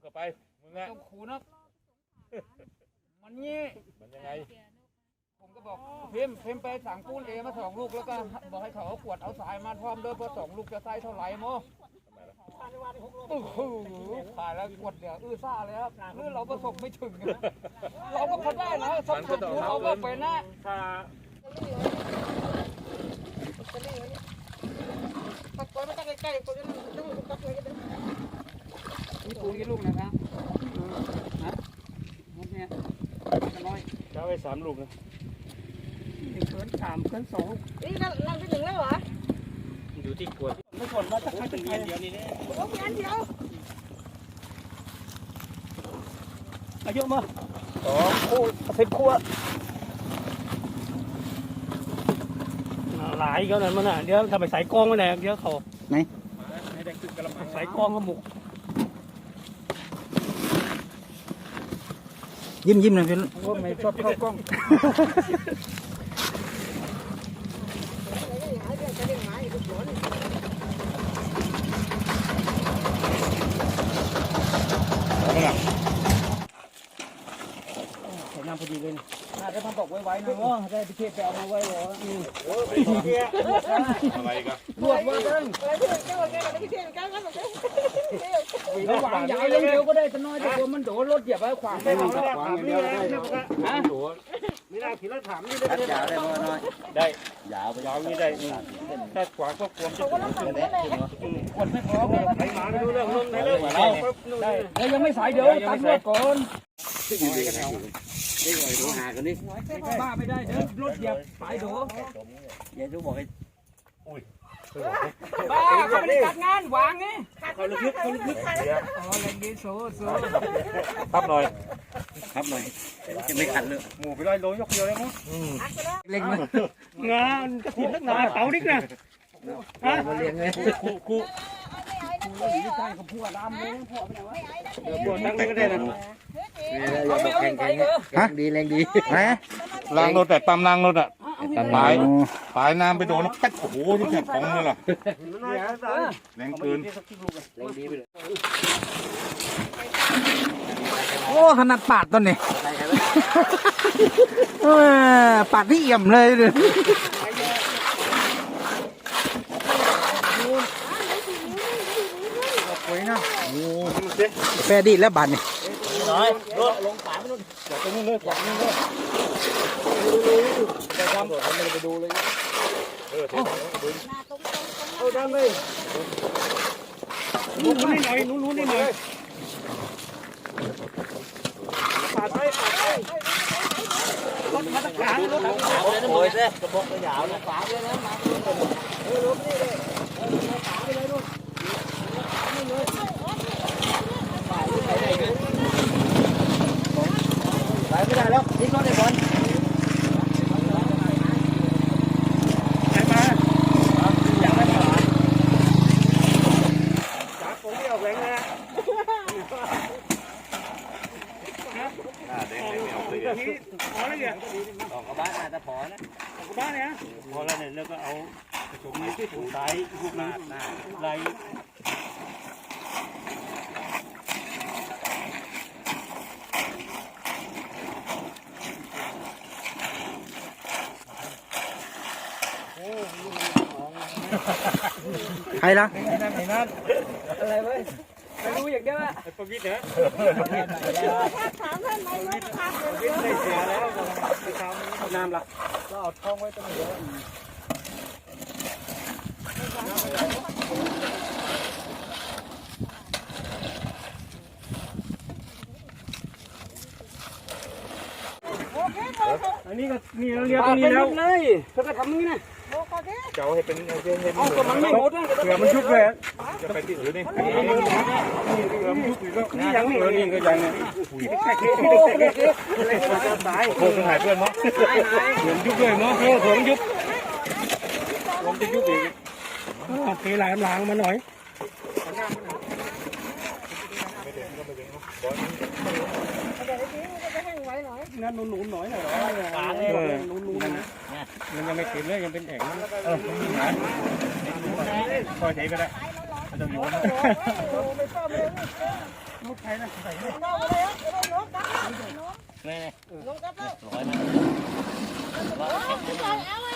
เข้าไป มึงอะต้องขูนะมันงี้มันยังไง ผมก็บอกเพมเพมไปสั่งปูนเอมาสองลูกแล้วก็บอกให้เขาเอาขวดเอาสายมาพร้อมเด้อเพราะสองลูกจะใส่เท่าไหร่โมโอ้โหขายแล้วขวดเดียวอื้อซ่าเลยครับหรือเราประสบไม่ถึงนะเราก็พอได้นะสักขวดเราก็ไปนะถ้าปักไว้ไม่ต้องใกล้ๆคนนั้นต้องปักไว้กัน นี่ปูนกี่ลูกนะครับนะหมดเนี่ยน้อยเจ้าไว้สามลูกนะเกินสามเกินสองนี่นั่งนั่งไปถึงแล้วเหรออยู่ที่ขวดไม่สนว่าจะใครเป็นใครเดียวนี่แน่โอ้ยอันเดียวอายุมาสองคู่สิบขวดหลายก็นั้นมันอะเดี๋ยวถ้าไปใส่กล้องไว้ไหนเดี๋ยวเขาให้ได้ขึ้นกระมังใส่กล้องก็หมุก ยิ้มยิ้มนะพี่ว่าไม่ชอบเข้ากล้องหางจะเล่น นสวยงามพอดีเลยน่าจะทำบอกไว้ๆนะเนาะได้พิเศษไปเอามาไว้เหรออะไรกันรวบมาเด้งอะไรที่เจ้าแกกับพี่เทียนกันกันหมดเลยระหว่างยาวเร็วๆก็ได้แต่น้อยแต่กลัวมันโดนรถเหยียบไว้ขวางได้ไหมครับถามนี่ได้ฮะไม่ได้ขี่รถถามนี่ได้ไม่ได้ได้ยาวไปยาวนี่ได้อืมถ้าขวาก็ควรจะถึงขึ้นคนไม่พร้อมเลยไปมาไม่รู้เรื่องลงไหนเรื่องเราได้แล้วยังไม่สายเดี๋ยวตัดรถก่อน บ้าไม่ได้เดี๋ยวรถเหยียบสายโดบ้าเขาไม่ได้จัดงานวางไงเขาลึกเขาลึกอ๋อแรงดีโซ่โซ่พับหน่อยหมูไปลอยโลยกเดียวเลยมั้งเล็กมั้ยงานกระถิ่นนักหนาเต่าดิกนะฮะคู่คู่ใช่เขาพูดดำเลยพ่อไปไหนวะเดี๋ยวปวดตั้งนี้ก็ได้นะเขาไม่เอาไก่เกอฮะดีแรงดีฮะล้างรถแต่ปั๊มล้างรถอะเอาปลายปลายน้ำไปโดนแล้วแป๊กโอ้โหที่แขนของเลยล่ะแรงเกินโอ้ถนัดปาดต้นนี่เออปาดที่เอี่ยมเลยเลย แฟดีแล้วบันนี่นู้นนี่หน่อยนู้นนู้นนี่หน่อยปาดไปปาดไปรถมาตรฐานรถโอ้ยเด้กระบอกกระยาวนะฝาเลยนะมาไปไม่ได้แล้วทิ้งรถเลยบอลไหนมาอยากได้ปลา จากผมไม่ออกแรงนะหน้าแดงไม่เอาเลยพี่พอแล้วเนี่ยออกกระบะน่าจะพอนะกลับบ้านเนี่ยพอแล้วเนี่ยแล้วก็เอาผสมในที่ถูไร้ลูกนาดหน้าไร ใครล่ะอะไรเว้ยไปดูอย่างเดียวอะไอ้ประวิตรเนี่ยถามท่านนายกครับประวิตรได้เสียแล้วไปทำน้ำละก็เอาท้องไว้ตรงนี้อันนี้ก็นี่เราเรียกตรงนี้แล้วเลยเขาก็ทำนี้นะ เจ้าให้เป็นให้เป็นให้เมันไม่หดเผื่อมันยุบเลยจะไปที่อื่นนี่นี่นี่ยังนี่นี่ก็ยังนี่โอ้เด็กตายโคตรหายเพื่อนมั้งเหมือนยุบเลยเนาะเผื่อมันยุบผมจะยุบอีกเทหลายหลังมาหน่อย นั่นหนุนๆหน่อยหน่อยเออหนุนๆนะมันยังไม่เต็มเลยยังเป็นแอ่งนะเออคอยเทก็ได้จะโยนไม่ชอบเลยลูกใครนะใส่นอกเลยอะน้องกับนี่น้องกับแล้วร้อยนะพี่บอลเอา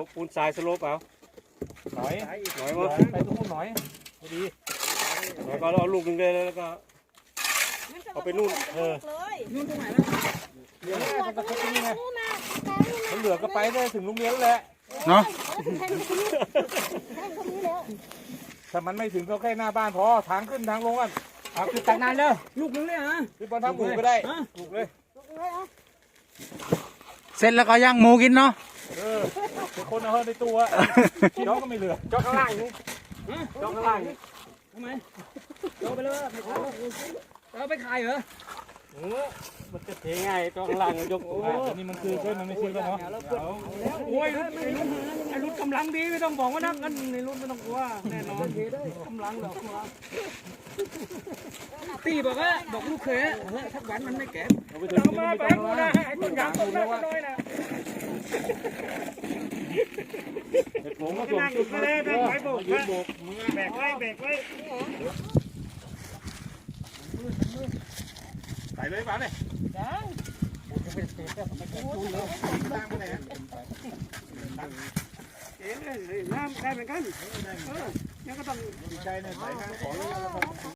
เอาปูนทรายสโลปเอาหน่อยหน่อยหวะไปตรงนู้นหน่อยพอดีหน่อยก็เอาลูกหนึงเลยแล้วก็ เอาไปนู่นเออ เลยนู่นตรงไหนนะเดี๋ยวนี้มันก็ตรงนี้ไงนู่นนะมันเหลือก็ไปได้ถึงโรงเรียนแล้วแหละเนาะ แทงคนนี้แทงคนนี้แล้ว ถ้ามันไม่ถึงก็แค่หน้าบ้านพอทางขึ้นทางลงกันเอาคือตักนานเด้อลูกนึงเลยฮะคือบอลทางปลูกก็ได้ปลูกเลย เสร็จแล้วก็ย่างหมูกินเนาะ เออ เป็นคนเอาเฮ้ในตัวพี่น้องก็ไม่เหลือจอกข้างล่างนี่จอกข้างล่างนี่ทำไมเอาไปเลยไม่ขายเอาไปขายเหรอเออมันจะเทง่ายจอกข้างล่างยกโอ้นี่มันคือเส้นมันไม่ใช่แล้วเนาะโอ้ยรุ่นไอ้รุ่นไอ้รุ่นกำลังดีไม่ต้องบอกว่านักงั้นในรุ่นไม่ต้องกลัวแน่นอนกำลังหรอกตีบอกว่าบอกลูกเคยเฮ้ยทักวันมันไม่แก่เอาไปถึงเอามาไปให้กูนะไอ้ต้นยางต้นน้อยนะ เด็กผมก็ก็ส่งนั่งอจุยู่ดก็มาเลยเลยนั่งไว้โบกยืนโบกมือแบกไว้แบกไว้ใส่เลยป่ะเนี่ยยังตั้งไปไหนฮะเอ๊ะน้ำได้เหมือนกันเออยังก็ต้องใช่เนี่ยใส่ข้างของ